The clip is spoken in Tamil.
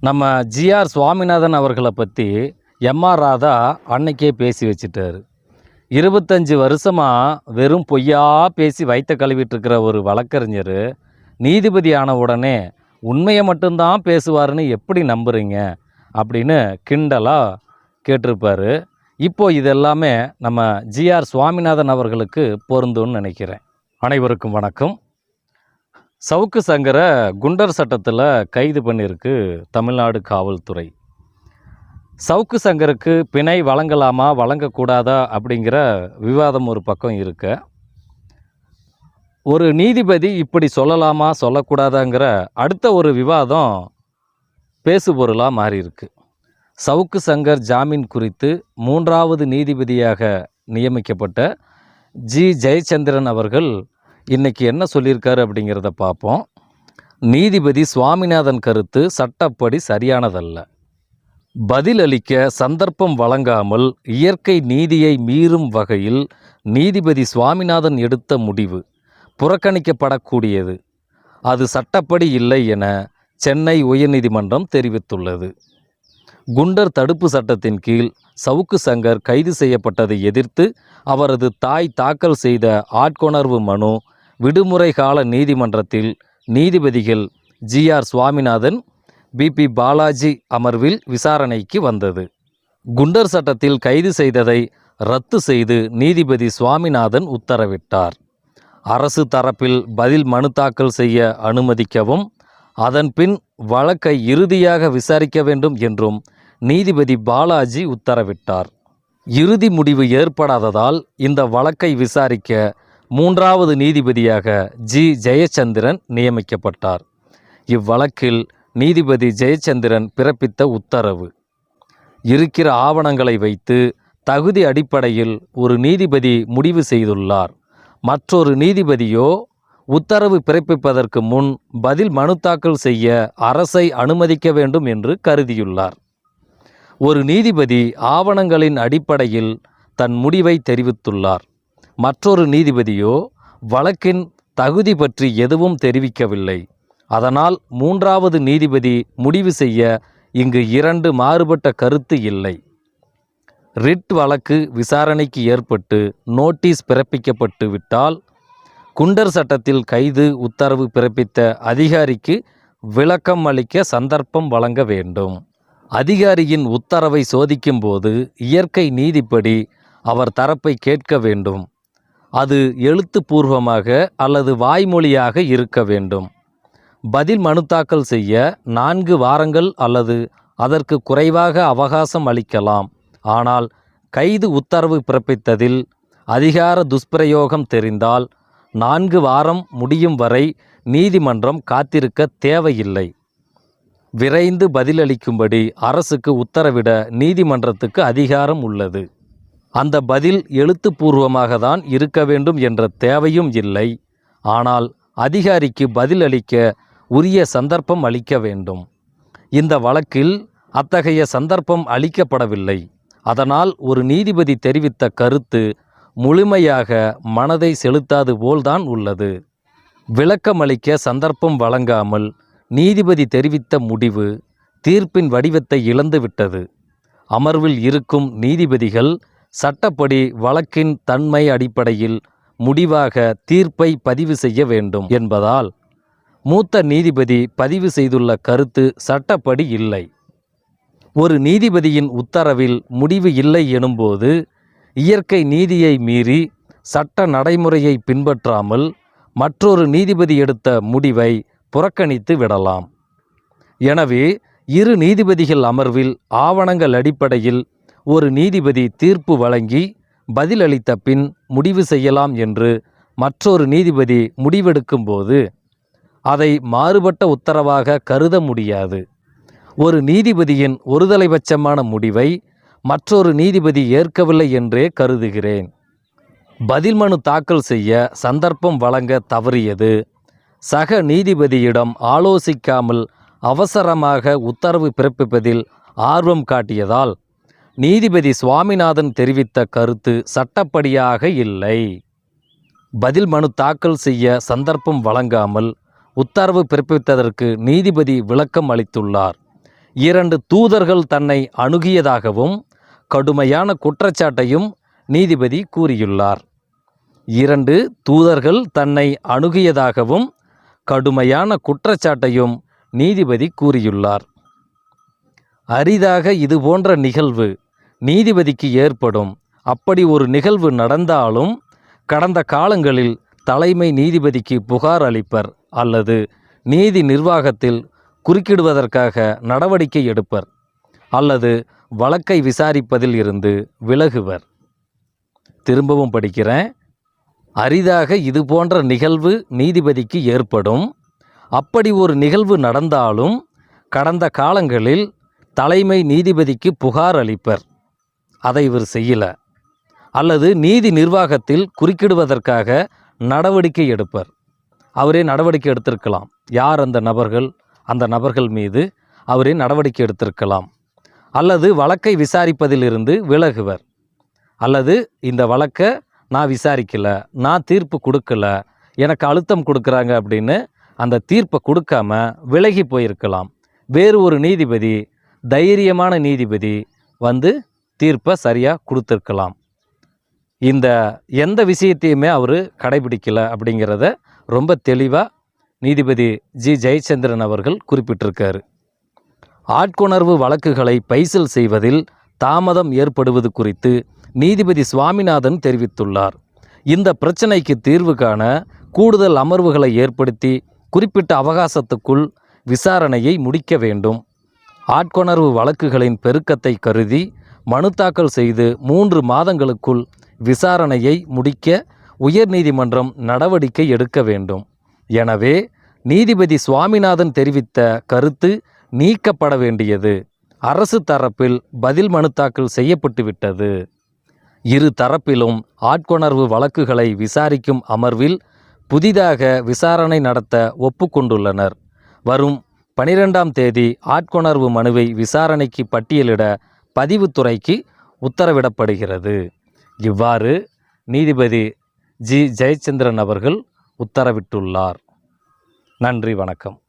நம்ம ஜிஆர் சுவாமிநாதன் அவர்களை பற்றி எம்ஆர் ராதா அன்னைக்கே பேசி வச்சுட்டார். இருபத்தஞ்சி வருஷமாக வெறும் பொய்யா பேசி வைத்த கழுவிட்டுருக்கிற ஒரு வழக்கறிஞர் நீதிபதி ஆன உடனே உண்மையை மட்டும்தான் பேசுவாருன்னு எப்படி நம்புறீங்க? அப்படின்னு கிண்டலாக கேட்டிருப்பாரு. இப்போ இதெல்லாமே நம்ம ஜிஆர் சுவாமிநாதன் அவர்களுக்கு பொருந்தும்னு நினைக்கிறேன். அனைவருக்கும் வணக்கம். சவுக்கு சங்கரை குண்டர் சட்டத்தில் கைது பண்ணியிருக்கு தமிழ்நாடு காவல்துறை. சவுக்கு சங்கருக்கு பிணை வழங்கலாமா வழங்கக்கூடாதா அப்படிங்கிற விவாதம் ஒரு பக்கம் இருக்க. ஒரு நீதிபதி இப்படி சொல்லலாமா சொல்லக்கூடாதாங்கிற அடுத்த ஒரு விவாதம் பேசுபொருளாக மாறியிருக்கு. சவுக்கு சங்கர் ஜாமீன் குறித்து மூன்றாவது நீதிபதியாக நியமிக்கப்பட்ட ஜி. ஜெயச்சந்திரன் அவர்கள் இன்னைக்கு என்ன சொல்லியிருக்காரு அப்படிங்கிறத பார்ப்போம். நீதிபதி சுவாமிநாதன் கருத்து சட்டப்படி சரியானதல்ல. பதிலளிக்க சந்தர்ப்பம் வழங்காமல் இயற்கை நீதியை மீறும் வகையில் நீதிபதி சுவாமிநாதன் எடுத்த முடிவு புறக்கணிக்கப்படக்கூடியது. அது சட்டப்படி இல்லை என சென்னை உயர்நீதிமன்றம் தெரிவித்துள்ளது. குண்டர் தடுப்பு சட்டத்தின் கீழ் சவுக்கு சங்கர் கைது செய்யப்பட்டதை எதிர்த்து அவரது தாய் தாக்கல் செய்த ஆட்கொணர்வு மனு விடுமுறை கால நீதிமன்றத்தில் நீதிபதிகள் ஜிஆர் சுவாமிநாதன் பிபி பாலாஜி அமர்வில் விசாரணைக்கு வந்தது. குண்டர் சட்டத்தில் கைது செய்ததை ரத்து செய்து நீதிபதி சுவாமிநாதன் உத்தரவிட்டார். அரசு தரப்பில் பதில் மனு தாக்கல் செய்ய அனுமதிக்கவும் அதன்பின் வழக்கை இறுதியாக விசாரிக்க வேண்டும் என்றும் நீதிபதி பாலாஜி உத்தரவிட்டார். இறுதி முடிவு ஏற்படாததால் இந்த வழக்கை விசாரிக்க மூன்றாவது நீதிபதியாக ஜி. ஜெயச்சந்திரன் நியமிக்கப்பட்டார். இவ்வழக்கில் நீதிபதி ஜெயச்சந்திரன் பிறப்பித்த உத்தரவு. இருக்கிற ஆவணங்களை வைத்து தகுதி அடிப்படையில் ஒரு நீதிபதி முடிவு செய்துள்ளார். மற்றொரு நீதிபதியோ உத்தரவு பிறப்பிப்பதற்கு முன் பதில் மனு தாக்கல் செய்ய அரசை அனுமதிக்க வேண்டும் என்று கருதியுள்ளார். ஒரு நீதிபதி ஆவணங்களின் அடிப்படையில் தன் முடிவை தெரிவித்துள்ளார். மற்றொரு நீதிபதியோ வழக்கின் தகுதி பற்றி எதுவும் தெரிவிக்கவில்லை. அதனால் மூன்றாவது நீதிபதி முடிவு செய்ய இங்கு இரண்டு மாறுபட்ட கருத்து இல்லை. ரிட் வழக்கு விசாரணைக்கு ஏற்பட்டு நோட்டீஸ் பிறப்பிக்கப்பட்டு விட்டால் குண்டர் சட்டத்தில் கைது உத்தரவு பிறப்பித்த அதிகாரிக்கு விளக்கம் அளிக்க சந்தர்ப்பம் வழங்க வேண்டும். அதிகாரியின் உத்தரவை சோதிக்கும்போது இயற்கை நீதிப்படி அவர் தரப்பை கேட்க வேண்டும். அது எழுத்துப்பூர்வமாக அல்லது வாய்மொழியாக இருக்க வேண்டும். பதில் மனு தாக்கல் செய்ய நான்கு வாரங்கள் அல்லது அதற்கு குறைவாக அவகாசம் அளிக்கலாம். ஆனால் கைது உத்தரவு பிறப்பித்ததில் அதிகார துஷ்பிரயோகம் தெரிந்தால் நான்கு வாரம் முடியும் வரை நீதிமன்றம் காத்திருக்க தேவையில்லை. விரைந்து பதிலளிக்கும்படி அரசுக்கு உத்தரவிட நீதிமன்றத்துக்கு அதிகாரம் உள்ளது. அந்த பதில் எழுத்துப்பூர்வமாக தான் இருக்க வேண்டும் என்ற தேவையும் இல்லை. ஆனால் அதிகாரிக்கு பதில் அளிக்க உரிய சந்தர்ப்பம் அளிக்க வேண்டும். இந்த வழக்கில் அத்தகைய சந்தர்ப்பம் அளிக்கப்படவில்லை. அதனால் ஒரு நீதிபதி தெரிவித்த கருத்து முழுமையாக மனதை செலுத்தாது போல்தான் உள்ளது. விளக்கமளிக்க சந்தர்ப்பம் வழங்காமல் நீதிபதி தெரிவித்த முடிவு தீர்ப்பின் வடிவத்தை இழந்துவிட்டது. அமர்வில் இருக்கும் நீதிபதிகள் சட்டப்படி வழக்கின் தன்மை அடிப்படையில் முடிவாக தீர்ப்பை பதிவு செய்ய வேண்டும் என்பதால் மூத்த நீதிபதி பதிவு செய்துள்ள கருத்து சட்டப்படி இல்லை. ஒரு நீதிபதியின் உத்தரவில் முடிவு இல்லை எனும்போது இயற்கை நீதியை மீறி சட்ட நடைமுறையை பின்பற்றாமல் மற்றொரு நீதிபதி எடுத்த முடிவை புறக்கணித்து விடலாம். எனவே இரு நீதிபதிகள் அமர்வில் ஆவணங்கள் அடிப்படையில் ஒரு நீதிபதி தீர்ப்பு வழங்கி பதிலளித்த பின் முடிவு செய்யலாம் என்று மற்றொரு நீதிபதி முடிவெடுக்கும்போது அதை மாறுபட்ட உத்தரவாக கருத முடியாது. ஒரு நீதிபதியின் ஒருதலைபட்சமான முடிவை மற்றொரு நீதிபதி ஏற்கவில்லை என்றே கருதுகிறேன். பதில் மனு தாக்கல் செய்ய சந்தர்ப்பம் வழங்க தவறியது. சக நீதிபதியிடம் ஆலோசிக்காமல் அவசரமாக உத்தரவு பிறப்பிப்பதில் ஆர்வம் காட்டியதால் நீதிபதி சுவாமிநாதன் தெரிவித்த கருத்து சட்டப்படியாக இல்லை. பதில் மனு தாக்கல் செய்ய சந்தர்ப்பம் வழங்காமல் உத்தரவு பிறப்பித்ததற்கு நீதிபதி விளக்கம் அளித்துள்ளார். இரண்டு தூதர்கள் தன்னை அணுகியதாகவும் கடுமையான குற்றச்சாட்டையும் நீதிபதி கூறியுள்ளார். இரண்டு தூதர்கள் தன்னை அணுகியதாகவும் கடுமையான குற்றச்சாட்டையும் நீதிபதி கூறியுள்ளார். அரிதாக இதுபோன்ற நிகழ்வு நீதிபதிக்கு ஏற்படும் அப்படி ஒரு நிகழ்வு நடந்தாலும் கடந்த காலங்களில் தலைமை நீதிபதிக்கு புகார் அளிப்பர் அல்லது நீதி நிர்வாகத்தில் குறுக்கிடுவதற்காக நடவடிக்கை எடுப்பர் அல்லது வழக்கை விசாரிப்பதில் இருந்து விலகுவர். திரும்பவும் படிக்கிறேன். அரிதாக இது போன்ற நிகழ்வு நீதிபதிக்கு ஏற்படும். அப்படி ஒரு நிகழ்வு நடந்தாலும் கடந்த காலங்களில் தலைமை நீதிபதிக்கு புகார் அளிப்பர். அதை இவர் செய்யலை. அல்லது நீதி நிர்வாகத்தில் குறுக்கிடுவதற்காக நடவடிக்கை எடுப்பர். அவரே நடவடிக்கை எடுத்திருக்கலாம். யார் அந்த நபர்கள்? அந்த நபர்கள் மீது அவரே நடவடிக்கை எடுத்திருக்கலாம். அல்லது வழக்கை விசாரிப்பதிலிருந்து விலகுவர். அல்லது இந்த வழக்கை நான் விசாரிக்கல நான் தீர்ப்பு கொடுக்கல எனக்கு அழுத்தம் கொடுக்குறாங்க அப்படின்னு அந்த தீர்ப்பை கொடுக்காம விலகி போயிருக்கலாம். வேறு ஒரு நீதிபதி தைரியமான நீதிபதி வந்து தீர்ப்பை சரியாக கொடுத்துருக்கலாம். இந்த எந்த விஷயத்தையுமே அவர் கடைபிடிக்கலை அப்படிங்கிறத ரொம்ப தெளிவாக நீதிபதி ஜி. ஜெயச்சந்திரன் அவர்கள் குறிப்பிட்டிருக்காரு. ஆட்கொணர்வு வழக்குகளை பைசல் செய்வதில் தாமதம் ஏற்படுவது குறித்து நீதிபதி சுவாமிநாதன் தெரிவித்துள்ளார். இந்த பிரச்சனைக்கு தீர்வு காண கூடுதல் அமர்வுகளை ஏற்படுத்தி குறிப்பிட்ட அவகாசத்துக்குள் விசாரணையை முடிக்க வேண்டும். ஆட்கொணர்வு வழக்குகளின் பெருக்கத்தை கருதி மனு தாக்கல் செய்து மூன்று மாதங்களுக்குள் விசாரணையை முடிக்க உயர்நீதிமன்றம் நடவடிக்கை எடுக்க வேண்டும். எனவே நீதிபதி சுவாமிநாதன் தெரிவித்த கருத்து நீக்கப்பட வேண்டியது. அரசு தரப்பில் பதில் மனு தாக்கல் செய்யப்பட்டுவிட்டது இரு தரப்பிலும் ஆட்கொணர்வு வழக்குகளை விசாரிக்கும் அமர்வில் புதிதாக விசாரணை நடத்த ஒப்புக்கொண்டுள்ளனர். வரும் பனிரெண்டாம் தேதி ஆட்கொணர்வு மனுவை விசாரணைக்கு பட்டியலிட பதிவுத்துறைக்கு உத்தரவிடப்படுகிறது. இவ்வாறு நீதிபதி ஜி. ஜெயச்சந்திரன் அவர்கள் உத்தரவிட்டுள்ளார். நன்றி வணக்கம்.